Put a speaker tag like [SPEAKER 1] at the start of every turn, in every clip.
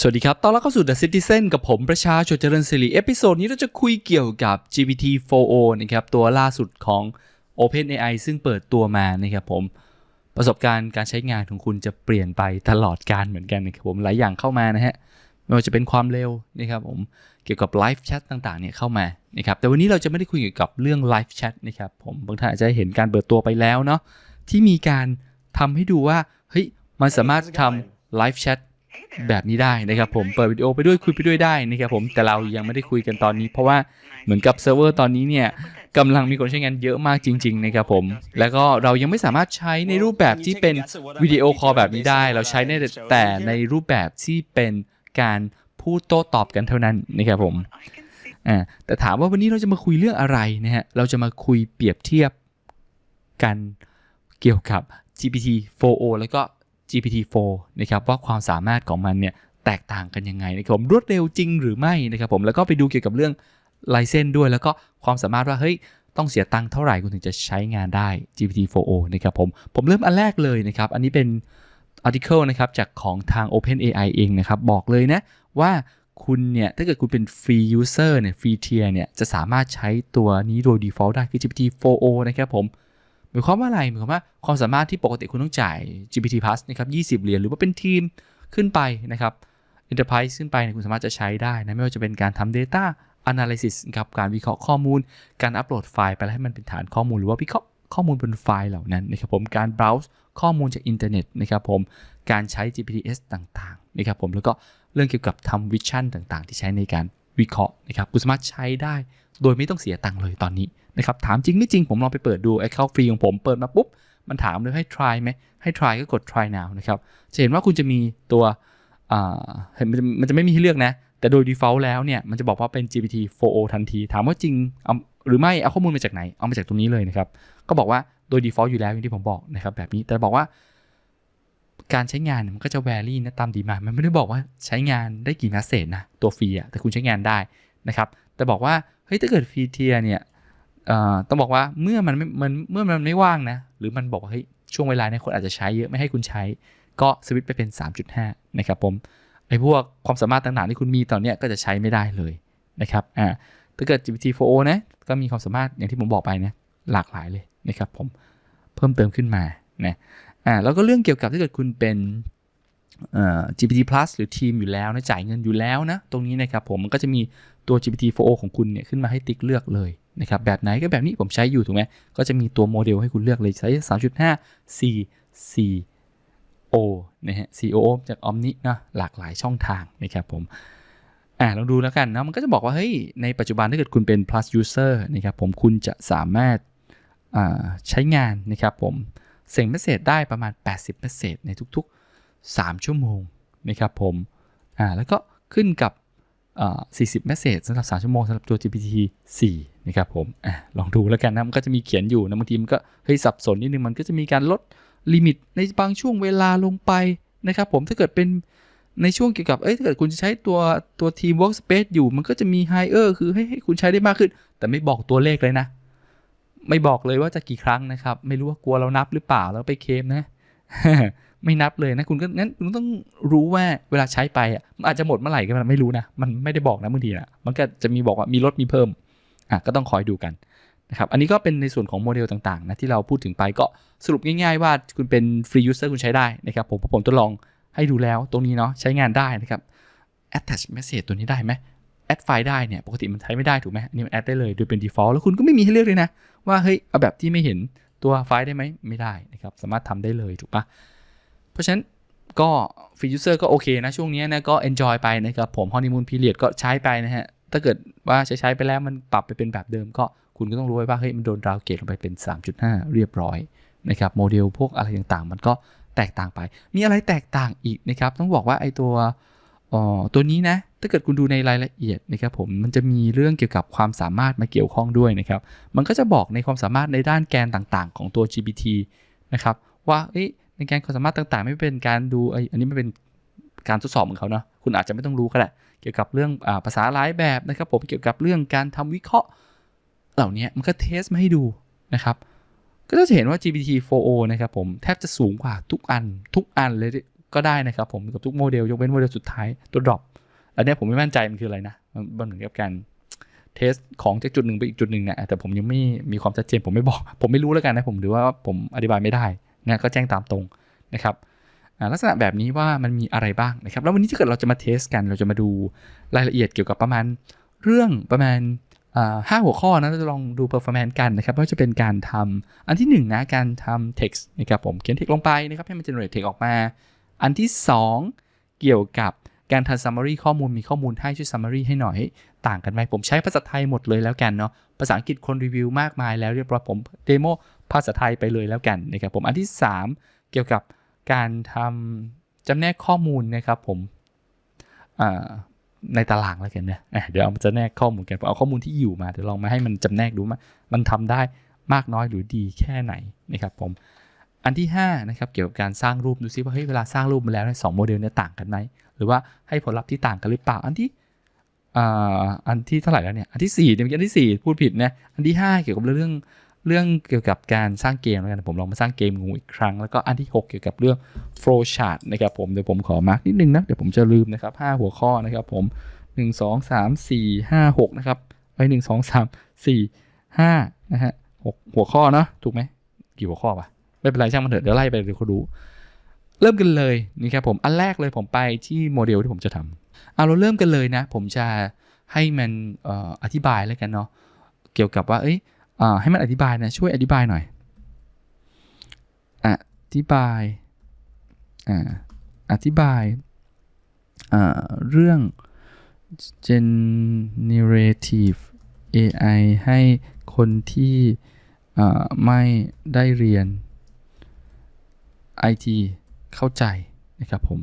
[SPEAKER 1] สวัสดีครับ ตอนรับเข้าสู่ The Citizen กับผมประชาชนเจริญศิริเอพิโซดนี้เราจะคุยเกี่ยวกับ GPT-4o นะครับ ตัวล่าสุดของ OpenAI ซึ่งเปิดตัวมานะครับผม ประสบการณ์การใช้งานของคุณจะเปลี่ยนไปตลอดการเหมือนกันนะครับผมหลายอย่างเข้ามานะฮะ ไม่ว่าจะเป็นความเร็วนะครับผม เกี่ยวกับไลฟ์แชทต่างๆเนี่ยเข้ามานะครับ แต่วันนี้เราจะไม่ได้คุยเกี่ยวกับเรื่องไลฟ์แชทนะครับผม บางท่านอาจจะเห็นการเปิดตัวไปแล้วเนาะ ที่มีการทำให้ดูว่า เฮ้ย มันสามารถทำไลฟ์แชท แบบนี้ได้นะครับผมเปิดวิดีโอไปด้วยคุยไปด้วยได้นะครับผมแต่เรายังไม่ได้คุยกันตอนนี้ เพราะว่าเหมือนกับเซิร์ฟเวอร์ตอนนี้เนี่ยกำลังมีคนใช้งานเยอะมากจริง ๆ นะครับผม แล้วก็เรายังไม่สามารถใช้ในรูปแบบที่เป็นวิดีโอคอลแบบนี้ได้ เราใช้ในแต่ในรูปแบบที่เป็นการพูดโต้ตอบกันเท่านั้นนะครับผมอ่าแต่ถามว่าวันนี้เราจะมาคุยเรื่องอะไรนะฮะเราจะมาคุยเปรียบเทียบกันเกี่ยวกับ GPT-4o แล้วก็ GPT-4 นะครับว่าความสามารถของมันเนี่ยแตกต่างกันยังไงนะครับผมรวดเร็วจริงหรือไม่นะครับผมแล้วก็ไปดูเกี่ยวกับเรื่องลายเส้นด้วย แล้วก็ความสามารถว่าเฮ้ยต้องเสียตังค์เท่าไหร่คุณถึงจะใช้งานได้ GPT-4o นะครับผมผมเริ่มอันแรกเลยนะครับ อันนี้เป็น article นะครับจากของทาง OpenAI เองนะครับ บอกเลยนะว่าคุณเนี่ย ถ้าเกิดคุณเป็น free user เนี่ย free tier เนี่ย จะสามารถใช้ตัวนี้โดย default ได้คือ GPT-4o นะครับผม มายความว่าอะไรหมายความว่าความสามารถที่ปกติคุณต้องจ่าย GPT Plus นะครับ20 เหรียญหรือว่าเป็นทีมขึ้นไปนะครับ Enterprise ขึ้นไปนคุณสามารถจะใช้ได้นะไม่ว่าจะเป็นการทำ Data Analysis นะครับการวิเคราะห์ข้อมูล การอัปโหลดไฟล์ไปแล้วให้มันเป็นฐานข้อมูลหรือว่าวิเคราะห์ข้อมูลบนไฟล์เหล่านั้นนะครับผมการ browse ข้อมูลจากอินเทอร์เน็ตนะครับผมการใช้ GPTs ต่างๆนะครับผมแล้วก็เรื่องเกี่ยวกับทำวิชั่นต่างๆ ที่ใช้ในการวิเคราะห์นะครับคุณสามารถใช้ได้ โดยไม่ต้องเสียตังค์เลยตอนนี้ นะครับถามจริงไม่จริงผมลองไปเปิดดู Account ฟรีของผมเปิดมาปุ๊บ มันถามเลยให้ try ไหมให้ try ก็กด try now นะครับจะเห็นว่าคุณจะมีตัวอ่าเห็นมันจะมันจะไม่มีให้เลือกนะ แต่โดย default แล้วเนี่ยมันจะบอกว่าเป็น GPT 4o ทันที ถามว่าจริงเอาหรือไม่เอาข้อมูลมาจากไหนเอามาจากตรงนี้เลยนะครับก็บอกว่าโดย default อยู่แล้วอย่างที่ผมบอกนะครับแบบนี้แต่บอกว่าการใช้งานมันก็จะ vary นะตามดีมา มันไม่ได้บอกว่าใช้งานได้กี่ message นะตัวฟรีอะแต่คุณใช้งานได้นะครับ แต่บอกว่าเฮ้ยถ้าเกิดฟรีเทียเนี่ย ต้องบอกว่าเมื่อมันไม่มันเมื่อมันไม่ว่างนะ หรือมันบอกว่าเฮ้ยช่วงเวลาเนี่ยคนอาจจะใช้เยอะไม่ให้คุณใช้ ก็สวิตไปเป็น 3.5 นะครับผมไอ้พวกความสามารถต่างๆที่คุณมีตอนเนี้ยก็จะใช้ไม่ได้เลยนะครับอ่าถ้าเกิด GPT-4o นะก็มีความสามารถอย่างที่ผมบอกไปนะหลากหลายเลยนะครับผมเพิ่มเติมขึ้นมานะอ่าแล้วก็เรื่องเกี่ยวกับถ้าเกิดคุณเป็นเอ่อ GPT Plus หรือทีมอยู่แล้วนะจ่ายเงินอยู่แล้วนะตรงนี้นะครับผมมันก็จะมีตัว GPT-4o ของคุณเนี่ยขึ้นมาให้ติ๊กเลือกเลย นะครับแบบไหนก็แบบนี้ผมใช้อยู่ถูกไหมก็จะมีตัวโมเดลให้คุณเลือกเลยใช้ 3.5 C C O นะฮะ COO จาก Omni นะหลากหลายช่องทางนะครับผมอ่าลองดูแล้วกันนะมันก็จะบอกว่า เฮ้ย ในปัจจุบันถ้าเกิดคุณเป็น plus user นะครับผมคุณจะสามารถอ่าใช้งานนะครับผมเสียงเมสเซจได้ประมาณ 80เมสเซจในทุกๆ 3 ชั่วโมงนะครับผมอ่าแล้วก็ขึ้นกับอ่า40เมสเซจสำหรับ 3 ชั่วโมงสำหรับตัว GPT 4 นะครับผมอลองดูแล้วกันนะมันก็จะมีเขียนอยู่นะบางทีมันก็เฮ้ยสับสนนิดนึงมันก็จะมีการลดลิมิตในบางช่วงเวลาลงไปนะครับผมถ้าเกิดเป็นในช่วงเกี่ยวกับ เอ้ย ถ้าเกิดคุณจะใช้ตัวตัวทีม workspace อยู่ มันก็จะมี higher คือให้ให้คุณใช้ได้มากขึ้น แต่ไม่บอกตัวเลขเลยนะ ไม่บอกเลยว่าจะกี่ครั้งนะครับ ไม่รู้ว่ากลัวเรานับหรือเปล่า แล้วไปเคมนะ ไม่นับเลยนะ คุณก็งั้นคุณต้องรู้ว่าเวลาใช้ไปอะ มันอาจจะหมดเมื่อไหร่ก็ไม่รู้นะ มันไม่ได้บอกนะบางทีนะมันก็จะมีบอกว่ามีลดมีเพิ่ม อะก็ต้องคอยดูกันนะครับอันนี้ก็เป็นในส่วนของโมเดลต่างๆนะที่เราพูดถึงไปก็สรุปง่ายๆว่าคุณเป็น free user คุณใช้ได้นะครับผมผมทดลองให้ดูแล้วตรงนี้เนาะใช้งานได้นะครับ attach message ตัวนี้ได้ไหม add ไฟล์ได้เนี่ยปกติมันใช้ไม่ได้ถูกไหมอันนี้มัน add ได้เลยโดยเป็น default แล้วคุณก็ไม่มีให้เลือกเลยนะ ว่าเฮ้ยเอาแบบที่ไม่เห็นตัวไฟล์ได้ไหมไม่ได้นะครับสามารถทำได้เลยถูกปะเพราะฉะนั้นก็ free user ก็โอเคนะช่วงนี้นะก็ enjoy ไปนะครับผม honeymoon period ก็ใช้ไปนะฮะ ถ้าเกิดว่าใช้ใช้ไปแล้วมันปรับไปเป็นแบบเดิมก็คุณก็ต้องรู้ไว้ว่าเฮ้ยมันโดนดาวเกตลงไปเป็น 3.5 เรียบร้อยนะครับโมเดลพวกอะไรต่างๆ มันก็แตกต่างไป มีอะไรแตกต่างอีกนะครับ ต้องบอกว่าไอตัวอ๋อตัวนี้นะ ถ้าเกิดคุณดูในรายละเอียดนะครับผม มันจะมีเรื่องเกี่ยวกับความสามารถมาเกี่ยวข้องด้วยนะครับ มันก็จะบอกในความสามารถในด้านแกนต่างๆ ของตัว GPT นะครับ ว่าในแกนความสามารถต่างๆ ไม่เป็นการดูไออันนี้ไม่เป็นการทดสอบของเขาเนาะ คุณอาจจะไม่ต้องรู้ก็ได้เกี่ยวกับเรื่องอภาษาหลายแบบนะครับผมเกี่ยวกับเรื่องการทำวิเคราะห์ เหล่านี้มันก็เทสมาให้ดูนะครับ ก็จะเห็นว่า GPT-4o นะครับผมแทบจะสูงกว่าทุกอันทุกอันเลยก็ได้นะครับผมกับทุกโมเดลยกเว้นโมเดลสุดท้ายตัว drop อันนี้ผมไม่มั่นใจมันคืออะไรนะมันมันเหมือนกับการเทสของจากจุดหนึ่งไปอีกจุดหนึ่งเนี่ยแต่ผมยังไม่มีความชัดเจนผมไม่บอก ผมไม่รู้แล้วกันนะผมหรือว่าผมอธิบายไม่ได้นะก็แจ้งตามตรงนะครับ ลักษณะแบบนี้ว่ามันมีอะไรบ้างนะครับ แล้ววันนี้ถ้าเกิดเราจะมาเทสกัน เราจะมาดูรายละเอียดเกี่ยวกับประมาณเรื่องประมาณห้าหัวข้อนะเราจะลองดู performance กันนะครับว่าจะเป็นการทำอันที่หนึ่งนะการทำ text นะครับผมเขียน text ลงไปนะครับให้มัน generate text ออกมา อันที่สองเกี่ยวกับการทำ summary ข้อมูลมีข้อมูลให้ช่วย summary ให้หน่อย ต่างกันไหมผมใช้ภาษาไทยหมดเลยแล้วกันเนาะภาษาอังกฤษคนรีวิวมากมายแล้วเรียบร้อยผมเดโมภาษาไทยไปเลยแล้วกันนะครับผมอันที่ 3 เกี่ยวกับ การทำจำแนกข้อมูลนะครับผมในตารางแล้วกันนะอะเดี๋ยวเอามาจะแนกข้อมูลกันเอาข้อมูลที่อยู่มาเดี๋ยวลองมาให้มันจำแนกดูว่ามันทำได้มากน้อยหรือดีแค่ไหนนะครับผมอันที่5นะครับเกี่ยวกับการสร้างรูปดูซิว่าเฮ้ยเวลาสร้างรูปมาแล้วเนี่ยสองโมเดลเนี่ยต่างกันไหมหรือว่าให้ผลลัพธ์ที่ต่างกันหรือเปล่าอันที่อ่าอันที่เท่าไหร่แล้วเนี่ยอันที่4เนี่ยอันที่ 4 พูดผิดนะอันที่ 5 เกี่ยวกับเรื่อง เรื่องเกี่ยวกับการสร้างเกมแล้วกันผมลองมาสร้างเกมงูอีกครั้ง แล้วก็อันที่ 6 เกี่ยวกับเรื่อง flow chart นะครับผมเดี๋ยวผมขอมาร์กนิดนึงนะ เดี๋ยวผมจะลืมนะครับ 5 หัวข้อนะครับผม 1 2 3 4 5 6 นะครับไอ้หนึ่งสองสามสี่ห้านะฮะหกหัวข้อเนาะถูกไหมกี่หัวข้อปะไม่เป็นไรช่างมันเถอะเดี๋ยวไล่ไปเดี๋ยวเขาดูเริ่มกันเลยนี่ครับผมอันแรกเลยผมไปที่โมเดลที่ผมจะทำเอาเราเริ่มกันเลยนะ ผมจะให้มันอออธิบายแล้วกันเนาะเกี่ยวกับว่าเอ้ย ให้มันอธิบายนะ ช่วยอธิบายหน่อย อธิบาย อธิบาย เรื่อง generative AI ให้คนที่ไม่ได้เรียน IT เข้าใจนะครับผม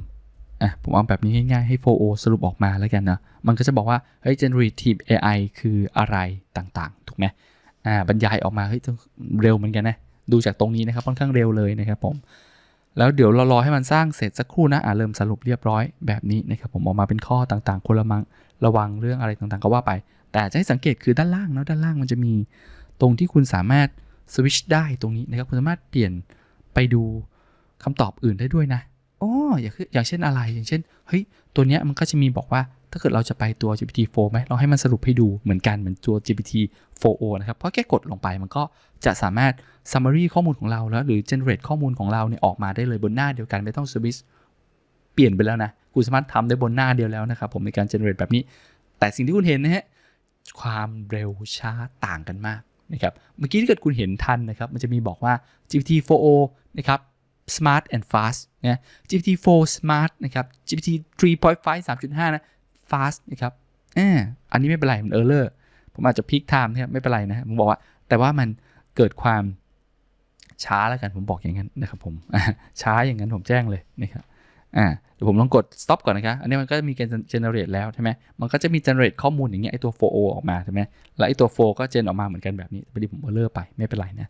[SPEAKER 1] อะ ผมเอาแบบนี้ง่ายๆ ให้ 4O สรุปออกมาแล้วกันนะ มันก็จะบอกว่า เฮ้ย generative AI คืออะไรต่างๆ ถูกไหม อ่าบรรยายออกมาเฮ้ยเร็วเหมือนกันนะดูจากตรงนี้นะครับค่อนข้างเร็วเลยนะครับผมแล้วเดี๋ยวเรารอให้มันสร้างเสร็จสักครู่นะอ่าเริ่มสรุปเรียบร้อยแบบนี้นะครับผมออกมาเป็นข้อต่างๆคนละมังระวังเรื่องอะไรต่างๆก็ว่าไป แต่จะให้สังเกตคือด้านล่างเนาะด้านล่างมันจะมีตรงที่คุณสามารถสวิชได้ตรงนี้นะครับคุณสามารถเปลี่ยนไปดูคำตอบอื่นได้ด้วยนะอ๋ออย่างเช่นอะไรอย่างเช่นเฮ้ยตัวเนี้ยมันก็จะมีบอกว่า ถ้าเกิดเราจะไปตัว GPT-4 ไหมเราให้มันสรุปให้ดูเหมือนกันเหมือนตัว GPT-4o นะครับ เพราะแค่กดลงไปมันก็จะสามารถ summary ข้อมูลของเราแล้วหรือ generate ข้อมูลของเราเนี่ยออกมาได้เลยบนหน้าเดียวกันไม่ต้อง switch เปลี่ยนไปแล้วนะคุณสามารถทำได้บนหน้าเดียวแล้วนะครับผมในการ generate แบบนี้ แต่สิ่งที่คุณเห็นนะฮะความเร็วช้าต่างกันมากนะครับเมื่อกี้ถ้าเกิดคุณเห็นทันนะครับมันจะมีบอกว่า GPT-4o นะครับ smart and fast นะ GPT-4 smart นะครับ GPT 3.5 3.5 นะ fast นะครับอ่าอันนี้ไม่เป็นไรมัน error ผมอาจจะพิกไทม์นะครับไม่เป็นไรนะผมบอกว่า แต่ว่ามันเกิดความช้าแล้วกันผมบอกอย่างนั้นนะครับผมช้าอย่างนั้นผมแจ้งเลยนะครับอ่าเดี๋ยวผมลองกด stop ก่อนนะครับอันนี้มันก็มีการ generate แล้วใช่ไหมมันก็จะมี generate ข้อมูลอย่างเงี้ยไอตัว 4o ออกมาใช่ไหมแล้วไอตัว 4 ก็ gen ออกมาเหมือนกันแบบนี้พอดีผม error ไปไม่เป็นไรนะ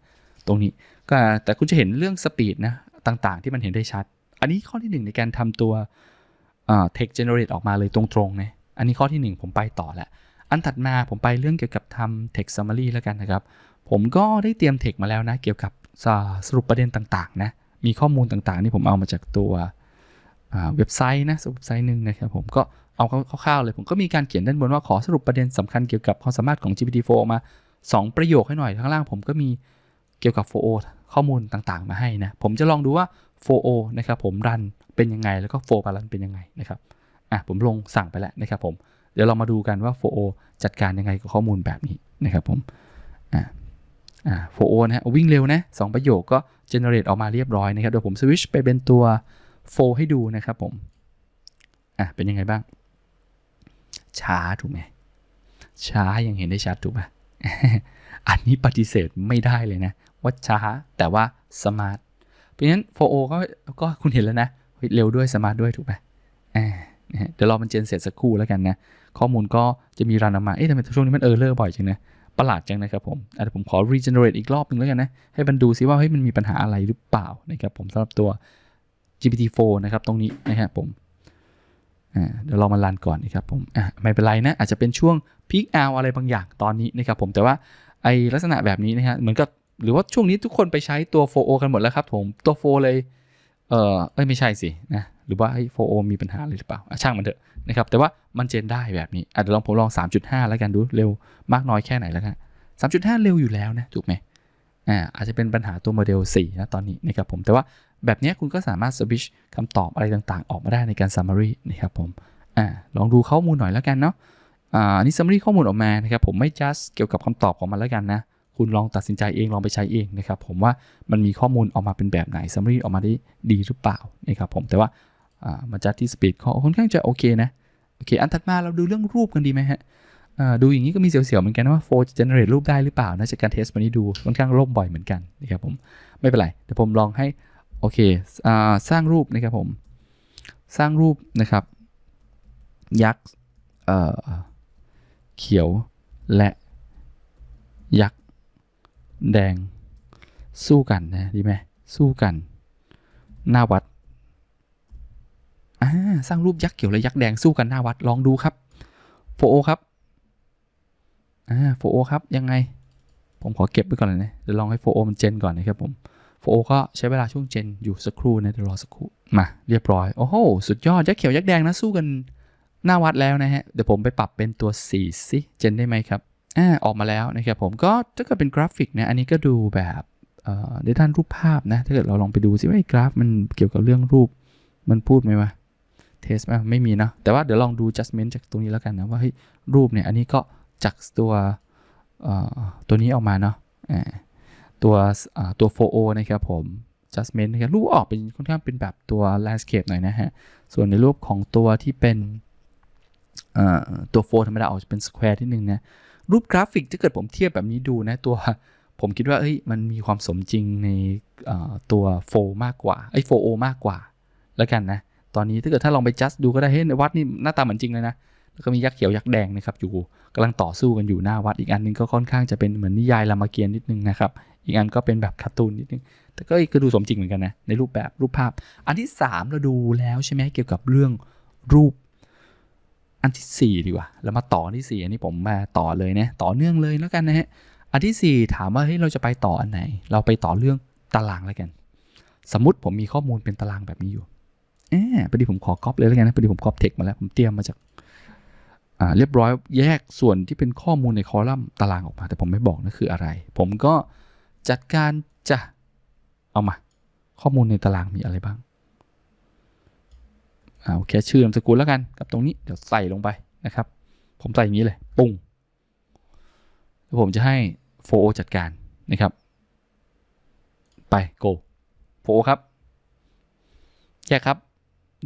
[SPEAKER 1] ตรงนี้ก็แต่คุณจะเห็นเรื่อง speed นะต่างๆ ที่มันเห็นได้ชัด อันนี้ข้อที่หนึ่งในการทำตัว เอ่อ text generate ออกมาเลยตรงๆนะอันนี้ข้อที่หนึ่งผมไปต่อแล้วอันถัดมาผมไปเรื่องเกี่ยวกับทำ text summary แล้วกันนะครับ ผมก็ได้เตรียม text มาแล้วนะ เกี่ยวกับสรุปประเด็นต่างๆนะ มีข้อมูลต่างๆที่ผมเอามาจากตัวเว็บไซต์นะเว็บไซต์หนึ่งนะครับผมก็เอาคร่าวๆเลย ผมก็มีการเขียนด้านบนว่าขอสรุปประเด็นสำคัญเกี่ยวกับความสามารถของ GPT-4 มา 2 ประโยคให้หน่อยข้างล่างผมก็มีเกี่ยวกับ 4o ข้อมูลต่างๆ มาให้นะ ผมจะลองดูว่า 4o นะครับผมรันเป็นยังไงแล้วก็4บาลันเป็นยังไงนะครับอะผมลงสั่งไปแล้วนะครับผมเดี๋ยวเรามาดูกันว่า 4o จัดการยังไงกับข้อมูลแบบนี้นะครับผมอะอ่า 4o นะฮะวิ่งเร็วนะสองประโยคก็ generate ออกมาเรียบร้อยนะครับเดี๋ยวผม switch ไปเป็นตัว 4 ให้ดูนะครับผมอะเป็นยังไงบ้าง ช้าถูกไหมช้ายังเห็นได้ชัดถูกไหมอันนี้ปฏิเสธไม่ได้เลยนะ ว่าช้าแต่ว่าสมาร์ท ราะฉะนั้น 4o ก็ก็คุณเห็นแล้วนะ เร็วด้วยสมาร์ทด้วยถูกไหมอ่าเดี๋ยวรอมันเจนเสร็จสักครู่แล้วกันนะ ข้อมูลก็จะมีรันออกมา เอ๊ะทำไมช่วงนี้มันเออร์เลอร์บ่อยจังนะ ประหลาดจังนะครับผมอาจจะผมขอ regenerate อีกรอบหนึ่งแล้วกันนะ ให้มันดูซิว่าเฮ้ยมันมีปัญหาอะไรหรือเปล่านะครับผมสำหรับตัว GPT-4 นะครับตรงนี้นะครับผมเดี๋ยวเรามารันก่อนนะครับผมไม่เป็นไรนะ อาจจะเป็นช่วงพีคเอาอะไรบางอย่างตอนนี้นะครับผมแต่ว่าไอลักษณะแบบนี้นะฮะเหมือนกับ หรือว่าช่วงนี้ทุกคนไปใช้ตัว 4o กันหมดแล้วครับผมตัว 4 เลยเออเอ้ยไม่ใช่สินะหรือว่าไอ้โฟโอมีปัญหาอะไรหรือเปล่าช่างมันเถอะนะครับแต่ว่ามันเจนได้แบบนี้อาจจะเดี๋ยวลองผมลอง 3.5 แล้วกันดูเร็วมากน้อยแค่ไหนแล้วกัน3.5 เร็วอยู่แล้วนะถูกไหมอ่าอาจจะเป็นปัญหาตัวโมเดล4นะตอนนี้นะครับผมแต่ว่าแบบนี้คุณก็สามารถสวิชคำตอบอะไรต่างๆ ออกมาได้ในการ summary นะครับผมอ่าลองดูข้อมูลหน่อยแล้วกันเนาะอ่านี่ summary ข้อมูลออกมานะครับผมไม่ just เกี่ยวกับคำตอบของมันแล้วกันนะ คุณลองตัดสินใจเองลองไปใช้เองนะครับ ผมว่ามันมีข้อมูลออกมาเป็นแบบไหน summary ออกมาได้ดีหรือเปล่านะครับผมแต่ว่ามาจัดที่ speed เขาค่อนข้างจะโอเคนะโอเค อันถัดมาเราดูเรื่องรูปกันดีไหมฮะดูอย่างนี้ก็มีเสียวๆเหมือนกันว่าโฟจะ generate รูปได้หรือเปล่านะจากการเทสวันนี้ดูค่อนข้างล่มบ่อยเหมือนกันนะครับผมไม่เป็นไรเดี๋ยวผมลองให้โอเคอสร้างรูปนะครับผมสร้างรูปนะครับ ยักษ์เอ่อเขียวและยักษ์ แดงสู้กันนะดีไหมสู้กัน หน้าวัดอ่าสร้างรูปยักษ์เขียวและยักษ์แดงสู้กันหน้าวัดลองดูครับโฟโอครับอ่าโฟโอครับยังไง ผมขอเก็บไว้ก่อนเลยนะเดี๋ยวลองให้โฟโอมันเจนก่อนนะครับผมโฟโอก็ใช้เวลาช่วงเจนอยู่สักครู่นะเดี๋ยวรอสักครู่มาเรียบร้อยโอ้โหสุดยอดยักษ์เขียวยักษ์แดงนะสู้กันหน้าวัดแล้วนะฮะเดี๋ยวผมไปปรับเป็นตัวสีสิเจนได้ไหมครับ อ่าออกมาแล้วนะครับผมก็ถ้าเกิดเป็นกราฟิกนะอันนี้ก็ดูแบบในด้านรูปภาพนะ ถ้าเกิดเราลองไปดูซิว่ากราฟมันเกี่ยวกับเรื่องรูปมันพูดไหมวะเทสไหมไม่มีนะแต่ว่าเดี๋ยวลองดู adjustment จากตรงนี้แล้วกันนะ ว่าเฮ้ยรูปเนี่ย อันนี้ก็จากตัวตัวนี้ออกมาเนาะตัวตัว 4o นะครับผม adjustment นะครับรูปออกเป็นค่อนข้างเป็นแบบตัว landscape หน่อยนะฮะ ส่วนในรูปของตัวที่เป็นตัว4ธรรมดาออกเป็น square ที่หนึ่งนะ รูปกราฟิกถ้าเกิดผมเทียบแบบนี้ดูนะตัว ผมคิดว่าเอ้ยมันมีความสมจริงในตัวโฟมากกว่าไอ้โฟโอมากกว่าแล้วกันนะ ตอนนี้ถ้าเกิดถ้าลองไปจัดดูก็ได้เฮ้ยในวัดนี่หน้าตาเหมือนจริงเลยนะแล้วก็มียักษ์เขียวยักษ์แดงนะครับอยู่กำลังต่อสู้กันอยู่หน้าวัดอีกอันนึงก็ค่อนข้างจะเป็นเหมือนนิยายรามเกียรติ์นิดนึงนะครับอีกอันก็เป็นแบบการ์ตูนนิดนึงแต่ก็ก็ดูสมจริงเหมือนกันนะในรูปแบบรูปภาพ อันที่สามเราดูแล้วใช่ไหมเกี่ยวกับเรื่องรูป อันที่ 4 ดีกว่าแล้วมาต่ออันที่ 4 อันนี้ผมมาต่อเลยนะต่อเนื่องเลยแล้วกันนะฮะอันที่ 4 ถามว่าเฮ้ยเราจะไปต่ออันไหน เราไปต่อเรื่องตารางแล้วกัน สมมติผมมีข้อมูลเป็นตารางแบบนี้อยู่เออพอดีผมขอก๊อปเลยแล้วกันนะพอดีผมก๊อปเทคมาแล้วผมเตรียมมาจากอ่าเรียบร้อยแยกส่วนที่เป็นข้อมูลในคอลัมน์ตารางออกมา แต่ผมไม่บอกนะคืออะไร ผมก็จัดการจะเอามา ข้อมูลในตารางมีอะไรบ้าง เอาแค่ชื่อนามสกุลแล้วกันกับตรงนี้เดี๋ยวใส่ลงไปนะครับ ผมใส่อย่างนี้เลยปุ้งแล้วผมจะให้โฟโอจัดการนะครับ ไปโกโฟโอครับ แยกครับ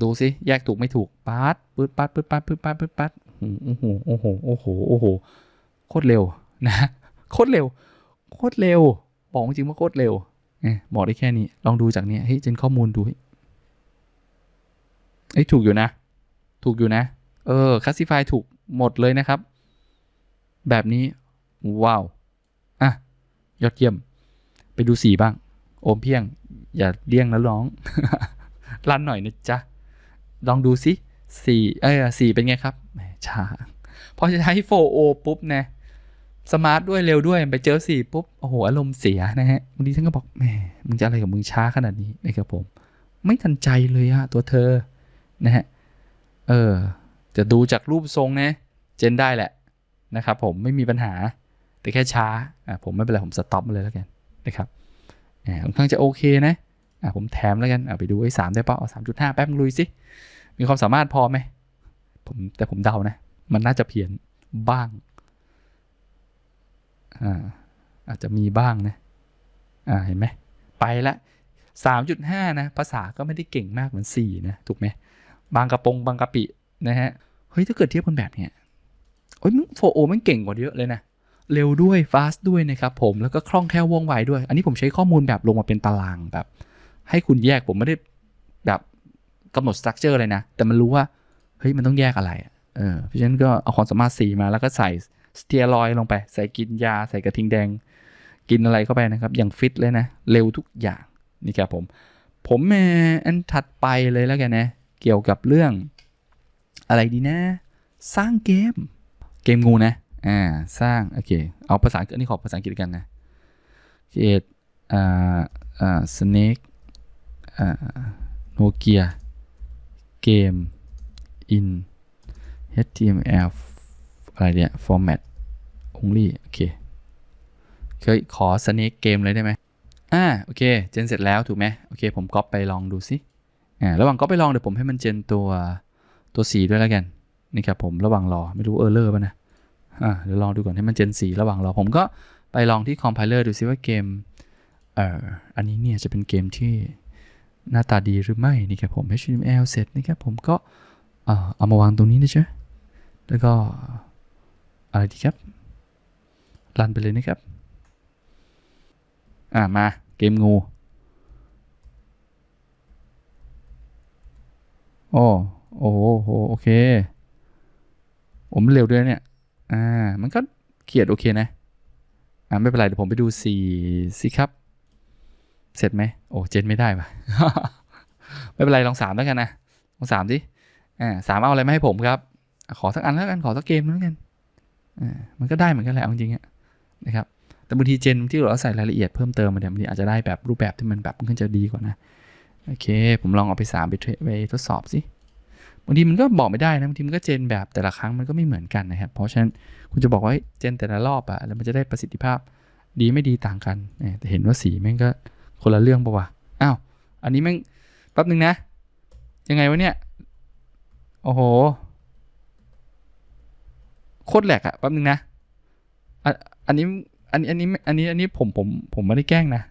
[SPEAKER 1] ดูสิแยกถูกไม่ถูกปาดปืดปัดปืดปัดปืดปัดปืดปัดโอ้โหโอ้โหโอ้โหโอ้โหโคตรเร็วนะโคตรเร็วโคตรเร็วบอกจริงว่าโคตรเร็วเนี่ยบอกได้แค่นี้ ลองดูจากเนี้ยเฮ้ยเจนข้อมูลดู เอ้ยถูกอยู่นะ ถูกอยู่นะ เออคัสซิฟายถูกหมดเลยนะครับ แบบนี้ ว้าว อะ ยอดเยี่ยม ไปดูสีบ้าง โอมเพียง อย่าเลี่ยงนะน้อง ลั่นหน่อยนะจ๊ะ ลองดูสิสีเอ้ยสีเป็นไงครับช้าพอจะใช้ 4O ปุ๊บนะสมาร์ทด้วยเร็วด้วยไปเจอสีปุ๊บ โอ้โห อารมณ์เสียนะฮะบางทีฉันก็บอกแหมมึงจะอะไรกับมึงช้าขนาดนี้นะครับผม ไม่ทันใจเลยอะตัวเธอ นะฮะ เออ จะดูจากรูปทรงนะ เจนได้แหละนะครับผมไม่มีปัญหา แต่แค่ช้า อะผมไม่เป็นไรผมสต็อปมาเลยแล้วกันนะครับอ่าค่อนข้างจะโอเคนะ อะผมแถมแล้วกันอะไปดูไอ้สามได้ปะเอาสามจุดห้าแป๊บลุยสิ มีความสามารถพอไหม ผมแต่ผมเดานะ มันน่าจะเพี้ยนบ้าง อ่า อาจจะมีบ้างนะ อ่า เห็นไหม ไปละสามจุดห้านะ ภาษาก็ไม่ได้เก่งมากเหมือนสี่นะ ถูกไหม บางกระปงบางกะปินะฮะ เฮ้ย ถ้าเกิดเทียบกันแบบเนี้ยโอ้ยมึงโฟโอมันเก่งกว่าเยอะเลยนะ เร็วด้วยฟาสต์ด้วยนะครับผม แล้วก็คล่องแคล่วว่องไวด้วย อันนี้ผมใช้ข้อมูลแบบลงมาเป็นตารางแบบ ให้คุณแยกผมไม่ได้แบบกำหนดสตรัคเจอร์เลยนะ แต่มันรู้ว่า เฮ้ย มันต้องแยกอะไรเออเพราะฉะนั้นก็เอาความสามารถสีมาแล้วก็ใส่สเตียรอยด์ลงไป ใส่กินยา ใส่กระทิงแดง กินอะไรเข้าไปนะครับ อย่างฟิตเลยนะ เร็วทุกอย่างนี่ครับผม ผมแมอันถัดไปเลยแล้วกันนะ เกี่ยวกับเรื่องอะไรดีนะ สร้างเกม เกมงูนะ อ่า สร้าง โอเค เอาภาษาอันนี้ขอภาษาอังกฤษกันนะเกตอ่า อ่า snake อ่าโนเกียเกม in html อะไรเนี่ย format only โอเค เคยขอ snake เกมเลยได้ไหมอ่า โอเค เจนเสร็จแล้วถูกไหมโอเค ผมก๊อปไปลองดูสิ อ่าระหว่างก๊อปไปลองเดี๋ยวผมให้มันเจนตัวตัวสีด้วยแล้วกันนี่ครับผมระหว่างรอไม่รู้เออร์เลอร์ป่ะนะอ่าเดี๋ยวลองดูก่อนให้มันเจนสีระหว่างรอผมก็ไปลองที่คอมไพเลอร์ดูซิว่าเกมเอ่ออันนี้เนี่ยจะเป็นเกมที่หน้าตาดีหรือไม่นี่ครับผม HTML เสร็จนะครับผมก็เอ่อเอามาวางตรงนี้นะจ๊ะแล้วก็อะไรดีครับ รันไปเลยนะครับ อ่ามาเกมงู โอ้โอ้โหโอเคผมเร็วด้วยเนี่ย อ่า มันก็เขียนโอเคนะ อ่าไม่เป็นไรเดี๋ยวผมไปดูสี่สิครับ เสร็จไหมโอ้เจนไม่ได้ปะไม่เป็นไรลองสามแล้วกันนะลองสามดิอ่าสามเอาอะไรมาให้ผมครับ ขอสักอันแล้วกันขอสักเกมแล้วกันอ่ามันก็ได้เหมือนกันแหละจริงๆนะครับแต่บางทีเจนที่เราใส่รายละเอียดเพิ่มเติมมาเนี่ยบางทีอาจจะได้แบบรูปแบบที่มันแบบมันจะดีกว่านะ โอเค ผมลองเอาไป 3 ไปไปทดสอบสิบางทีมันก็บอกไม่ได้นะบางทีมันก็เจนแบบแต่ละครั้งมันก็ไม่เหมือนกันนะครับ เพราะฉะนั้นคุณจะบอกว่าเจนแต่ละรอบอะแล้วมันจะได้ประสิทธิภาพดีไม่ดีต่างกันเนี่ยแต่เห็นว่าสีแม่งก็คนละเรื่องปะวะอ้าวอันนี้แม่งแป๊บนึงนะ ยังไงวะเนี่ยโอ้โหโคตรแหลกอะแป๊บนึงนะอะอันนี้อันนี้อันนี้อันนี้อันนี้ผมผมผมไม่ได้แกล้งนะ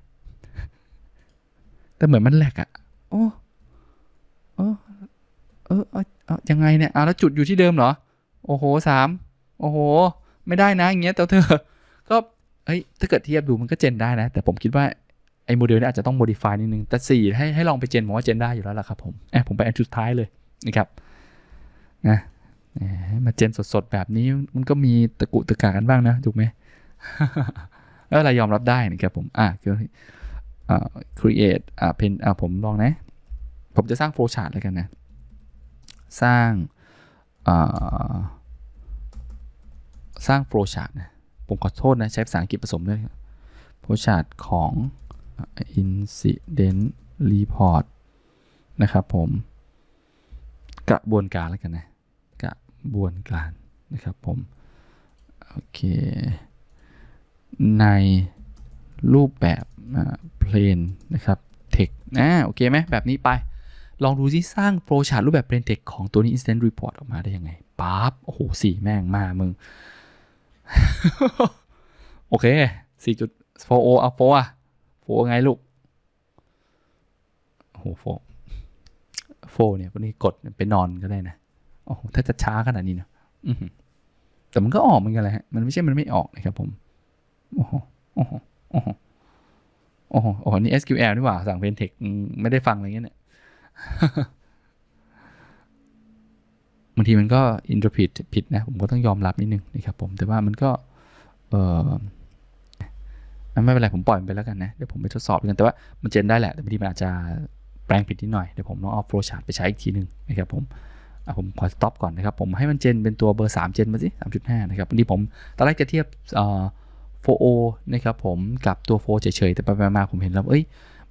[SPEAKER 1] แต่เหมือนมันแหลกอะ โอ้เออเออเออยังไงเนี่ยเอาแล้วจุดอยู่ที่เดิมเหรอ โอ้โหสามโอ้โห ไม่ได้นะอย่างเงี้ยแต่เธอ ก็เฮ้ยถ้าเกิดเทียบดูมันก็เจนได้นะ แต่ผมคิดว่าไอ้โมเดลนี้อาจจะต้อง modify นิดนึง แต่สี่ให้ให้ลองไปเจนผมว่าเจนได้อยู่แล้วล่ะครับผมแอบผมไปอันสุดท้ายเลยนะครับนะมมาเจนสดๆ แบบนี้มันก็มีตะกุตะกากันบ้างนะ ถูกไหมแล้วอะไรยอมรับได้นะครับผม อะคืออ่า create อ่าเป็นอ่าผมลองนะ ผมจะสร้าง flow chart แล้วกันนะ สร้างสร้าง flow chart นะ ผมขอโทษนะ ใช้ภาษาอังกฤษผสมด้วย flow chart ของ incident report นะครับผม กระบวนการแล้วกันนะ กระบวนการนะครับผม โอเค ในรูปแบบเพลนนะครับ text นะโอเคไหมแบบนี้ไป ลองดูที่สร้างโฟล์ชาร์ตรูปแบบ plain text ของตัวนี้ instant report ออกมาได้ยังไงปั๊บโอ้โหสี่แม่งมามึง โอเคสี่จุดโฟโอเอาโฟอะโฟไงลูกโอ้โหโฟโฟเนี่ยวันนี้กดไปนอนก็ได้นะโอ้โหถ้าจะช้าขนาดนี้นะแต่มันก็ออกเหมือนกันแหละฮะมันไม่ใช่มันไม่ออกนะครับผมโอ้โหโอ้โหโอ้โหโอ้โหโอ้โหนี่ SQL นี่หว่าสั่งเพนเทคไม่ได้ฟังอะไรเงี้ยเนี่ย บางทีมันก็ interpret ผิดนะ ผมก็ต้องยอมรับนิดนึงนะครับผมแต่ว่ามันก็เออไม่เป็นไรผมปล่อยมันไปแล้วกันนะ เดี๋ยวผมไปทดสอบกันแต่ว่ามันเจนได้แหละ แต่บางทีมันอาจจะแปลงผิดนิดหน่อย เดี๋ยวผมต้องเอา flow chart ไปใช้อีกทีหนึ่งนะครับผมอะผมขอ stop ก่อนนะครับ ผมให้มันเจนเป็นตัวเบอร์ 3 เจนมาสิ 3.5 นะครับวันนี้ผมตอนแรกจะเทียบเอ่อนะครับผมกับตัว4เฉยๆ แต่ไปมาๆผมเห็นแล้ว เอ้ย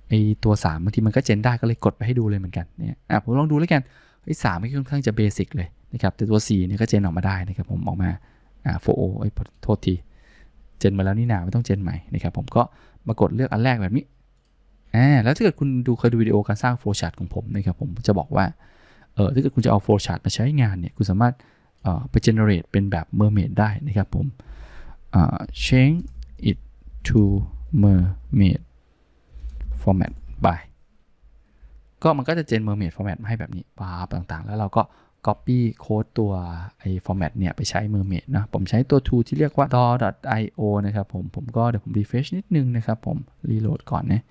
[SPEAKER 1] ไอตัว3บางทีมันก็เจนได้ก็เลยกดไปให้ดูเลยเหมือนกันเนี่ยอะผมลองดูแล้วกันไอ้สามค่อนข้างจะเบสิกเลยนะครับแต่ตัว4เนี่ยก็เจนออกมาได้นะครับผมออกมาอ่า 4O ไอ้ยโทษทีเจนมาแล้วนี่นาไม่ต้องเจนใหม่นะครับผมก็มากดเลือกอันแรกแบบนี้อ่าแล้วถ้าเกิดคุณดูเคยดูวิดีโอการสร้าง flow chart ของผมนะครับผมจะบอกว่าเออถ้าเกิดคุณจะเอา flow chart มาใช้งานเนี่ยคุณสามารถเอ่อไป generate เป็นแบบ mermaid ได้นะครับผมอ่า change it to mermaid format by ก็มันก็จะเจน mermaid format มาให้แบบนี้ปาบต่างๆ แล้วเราก็ copy โค้ดตัวไอ้ format เนี่ย ไปใช้ mermaid นะ ผมใช้ตัว tool ที่เรียกว่า dor.io นะครับผม ผมก็เดี๋ยวผม refresh นิดนึงนะครับผม reload ก่อนนะ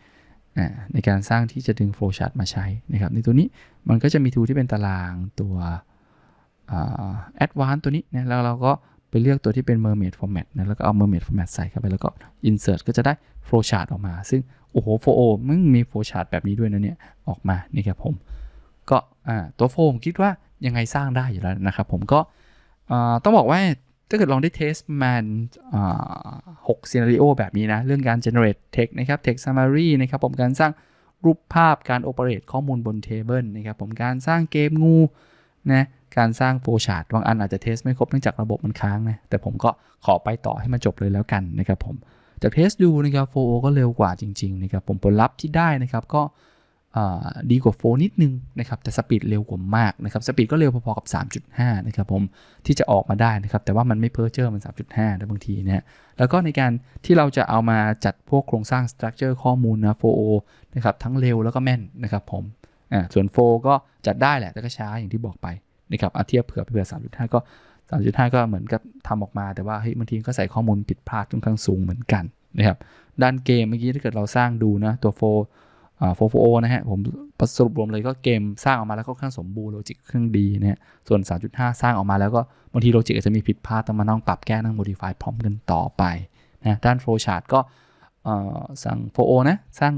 [SPEAKER 1] อ่าในการสร้างที่จะดึง flow chart มาใช้นะครับ ในตัวนี้มันก็จะมี tool ที่เป็นตารางตัว advanced ตัวนี้นะแล้วเราก็ ไปเลือกตัวที่เป็น mermaid format นะแล้วก็เอา mermaid format ใส่เข้าไปแล้วก็ insert ก็จะได้ flow chart ออกมา ซึ่งโอ้โห 4O มันมี flow chart แบบนี้ด้วยนะเนี่ยออกมานี่ครับผมก็ตัวโฟมคิดว่ายังไงสร้างได้อยู่แล้วนะครับผมก็ต้องบอกว่าถ้าเกิดลองได้เทสมันอ่าหกซีนารีโอแบบนี้นะ เรื่องการ generate text นะครับ text summary นะครับผมการสร้างรูปภาพการโอเปเรตข้อมูลบนเทเบิลนะครับผมการสร้างเกมงูนะ การสร้างโฟชาร์ตบางอันอาจจะเทสไม่ครบเนื่องจากระบบมันค้างนะแต่ผมก็ขอไปต่อให้มันจบเลยแล้วกันนะครับผมจากเทสดูนะครับโฟก็เร็วกว่าจริงๆนะครับผมผลลัพธ์ที่ได้นะครับก็ดีกว่าโฟนิดนึงนะครับแต่สปีดเร็วกว่ามากนะครับสปีดก็เร็วพอๆกับ 3.5นะครับผมที่จะออกมาได้นะครับแต่ว่ามันไม่เพ้อเจอร์มัน 3.5นะบางทีนะฮะแล้วก็ในการที่เราจะเอามาจัดพวกโครงสร้างสตรัคเจอร์ข้อมูลนะ 4O นะครับทั้งเร็วแล้วก็แม่นนะครับผมอ่าส่วน4ก็จัดได้แหละแต่ก็ช้าอย่างที่บอกไป นะครับเอาเทียบเผื่อไปเผื่อ3.5ก็3.5ก็เหมือนกับทำออกมา แต่ว่าเฮ้ยบางทีก็ใส่ข้อมูลผิดพลาดค่อนข้างสูงเหมือนกันนะครับด้านเกมเมื่อกี้ถ้าเกิดเราสร้างดูนะตัว4อ่า4.0นะฮะผมสรุปรวมเลยก็เกมสร้างออกมาแล้วก็ค่อนข้างสมบูรณ์โลจิกเครื่องดีนะฮะส่วน 3.5 สร้างออกมาแล้วก็บางทีโลจิกอาจจะมีผิดพลาดต้องมานั่งปรับแก้นั่ง modify พร้อมกันต่อไปนะด้าน flow chart ก็สั่ง 4O นะสร้าง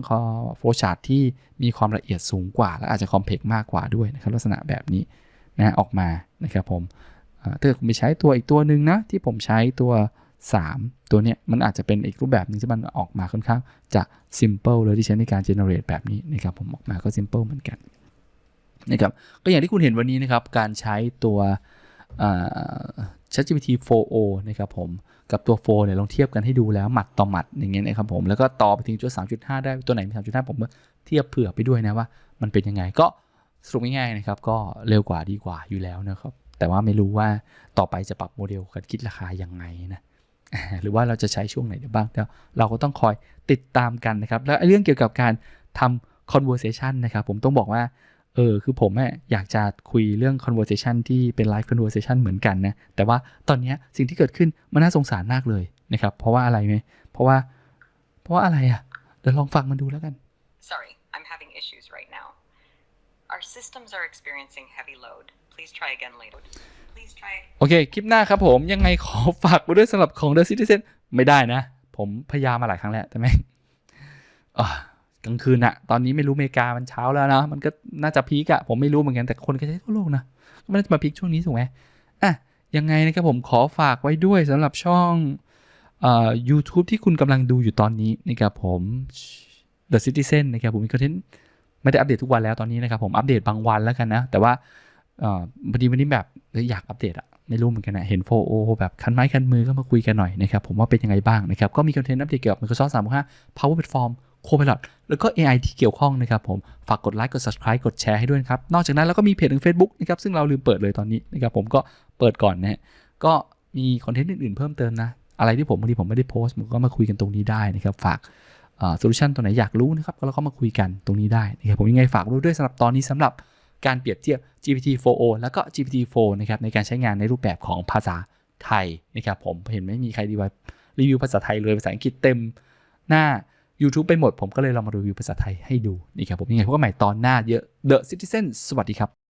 [SPEAKER 1] flow chart ที่มีความละเอียดสูงกว่า และอาจจะ complex มากกว่าด้วยนะครับลักษณะแบบนี้ นะออกมานะครับผมถ้าเกิดคุณไปใช้ตัวอีกตัวหนึ่งนะที่ผมใช้ตัว 3 ตัวเนี้ยมันอาจจะเป็นอีกรูปแบบหนึงที่มันออกมาค่อนข้างจะ simple เลยที่ใช้ในการ generate แบบนี้นะครับผมออกมาก็ simple เหมือนกันนะครับก็อย่างที่คุณเห็นวันนี้นะครับการใช้ตัว ChatGPT 4o นะครับผมกับตัว4เนี่ยลองเทียบกันให้ดูแล้วหมัดต่อหมัดอย่างเงี้ยนะครับผมแล้วก็ต่อไปถึงจุด3.5 ได้ตัวไหนเป็น3.5 ผมเทียบเผื่อไปด้วยนะว่ามันเป็นยังไงก็ สรุปง่ายๆนะครับก็เร็วกว่าดีกว่าอยู่แล้วนะครับ แต่ว่าไม่รู้ว่าต่อไปจะปรับโมเดลการคิดราคายังไงนะหรือว่าเราจะใช้ช่วงไหนได้บ้างแต่เราก็ต้องคอยติดตามกันนะครับ แล้วเรื่องเกี่ยวกับการทำ conversation นะครับ ผมต้องบอกว่าเออคือผมอยากจะคุยเรื่อง conversation ที่เป็น live conversation เหมือนกันนะ แต่ว่าตอนนี้สิ่งที่เกิดขึ้นมันน่าสงสารมากเลยนะครับ เพราะว่าอะไรไหมเพราะว่า เพราะว่าอะไรอะ เดี๋ยวลองฟังมันดูแล้วกัน
[SPEAKER 2] Sorry, systems are experiencing heavy load. Please try again later. Please try.
[SPEAKER 1] โอเค คลิปหน้าครับผม ยังไงขอฝากไว้ด้วยสำหรับของ The Citizen ไม่ได้นะ ผมพยายามมาหลายครั้งแล้ว แต่แม่งกลางคืนอะตอนนี้ไม่รู้อเมริกามันเช้าแล้วนะ มันก็น่าจะพีกอะผมไม่รู้เหมือนกัน แต่คนก็ใช้ทั่วโลกนะก็ไม่น่าจะมาพีกช่วงนี้ถูกไหมอะ ยังไงนะครับผมขอฝากไว้ด้วยสำหรับช่องเอ่อ YouTube ที่คุณกำลังดูอยู่ตอนนี้นะครับผม The Citizen นะครับผมมีคอนเทนต์ ไม่ได้อัปเดตทุกวันแล้วตอนนี้นะครับผมอัปเดตบางวันแล้วกันนะ แต่ว่าอพอดีวันนี้แบบอยากอัปเดตอะไม่รู้เหมือนกันนะเห็นโฟโอแบบคันไม้คันมือก็มาคุยกันหน่อยนะครับ ผมว่าเป็นยังไงบ้างนะครับ ก็มีคอนเทนต์อัปเดตเกี่ยวกับ Microsoft 365 Power Platform Copilot แล้วก็ AI ที่เกี่ยวข้องนะครับผม ฝากกดไลค์กด subscribe กดแชร์ให้ด้วยนะครับ นอกจากนั้นแล้วก็มีเพจถึง Facebook นะครับ ซึ่งเราลืมเปิดเลยตอนนี้นะครับผมก็เปิดก่อนนะฮะก็มีคอนเทนต์อื่นๆเพิ่มเติมนะอะไรที่ผมบางทีผมไม่ได้โพสต์ผมก็มาคุยกันตรงนี้ได้นะครับฝาก โซลูชันตัวไหนอยากรู้นะครับก็เราก็มาคุยกันตรงนี้ได้นะครับผมยังไงฝากรู้ด้วยสำหรับตอนนี้สำหรับการเปรียบเทียบ GPT-4o แล้วก็ GPT-4 นะครับในการใช้งานในรูปแบบของภาษาไทยนะครับผมเห็นไม่มีใครดีไวรีวิวภาษาไทยเลยภาษาอังกฤษเต็มหน้า YouTube ไปหมดผมก็เลยลองมารีวิวภาษาไทยให้ดูนี่ครับผมยังไงพบกันใหม่ตอนหน้าเยอะ The Citizen สวัสดีครับ